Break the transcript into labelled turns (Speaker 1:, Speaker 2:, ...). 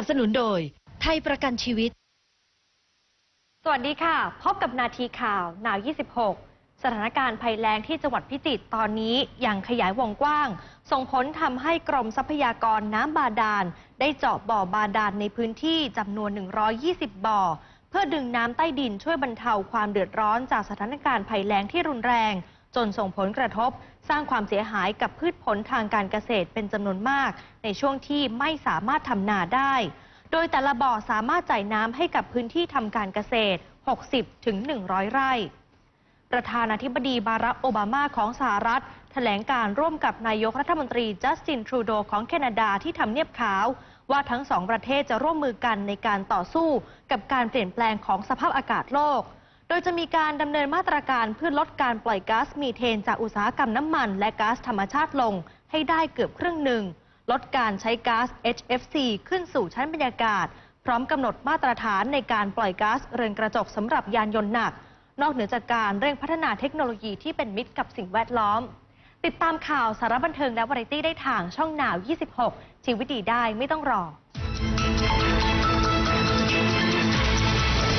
Speaker 1: นับสนุนโดย ไทยประกันชีวิต
Speaker 2: สวัสดีค่ะ พบกับนาทีข่าวหนาว 26 สถานการณ์ภัยแล้งที่จังหวัดพิจิตรตอนนี้ยังขยายวงกว้าง ส่งผลทำให้กรมทรัพยากรน้ำบาดาล ได้เจาะบ่อบาดาลในพื้นที่จำนวน 120 บ่อ เพื่อดึงน้ำใต้ดินช่วยบรรเทาความเดือดร้อนจากสถานการณ์ภัยแล้งที่รุนแรง จนส่งผลกระทบสร้างความเสียหายกับพืชผลทางการเกษตรเป็นจำนวนมาก ในช่วงที่ไม่สามารถทำนาได้ โดยแต่ละบ่อสามารถจ่ายน้ำให้กับพื้นที่ทำการเกษตร 60ถึง100ไร่ ประธานาธิบดีบารักโอบามาของสหรัฐ แถลงการร่วมกับนายกรัฐมนตรีจัสตินทรูโดของแคนาดาที่ทำเนียบขาว ว่าทั้งสองประเทศจะร่วมมือกันในการต่อสู้กับการเปลี่ยนแปลงของสภาพอากาศโลก โดยจะมีการดำเนินมาตรการเพื่อลดการปล่อยก๊าซมีเทนจากอุตสาหกรรมน้ำมัน และก๊าซธรรมชาติลงให้ได้เกือบครึ่งหนึ่ง ลดการใช้ก๊าซ HFC ขึ้นสู่ชั้นบรรยากาศ พร้อมกำหนดมาตรฐานในการปล่อยก๊าซเรือนกระจกสำหรับยานยนต์หนัก นอกเหนือจากการเร่งพัฒนาเทคโนโลยีที่เป็นมิตรกับสิ่งแวดล้อม ติดตามข่าวสารบันเทิงและวาไรตี้ได้ทางช่องหนาว 26 ชีวิตดีได้ไม่ต้องรอ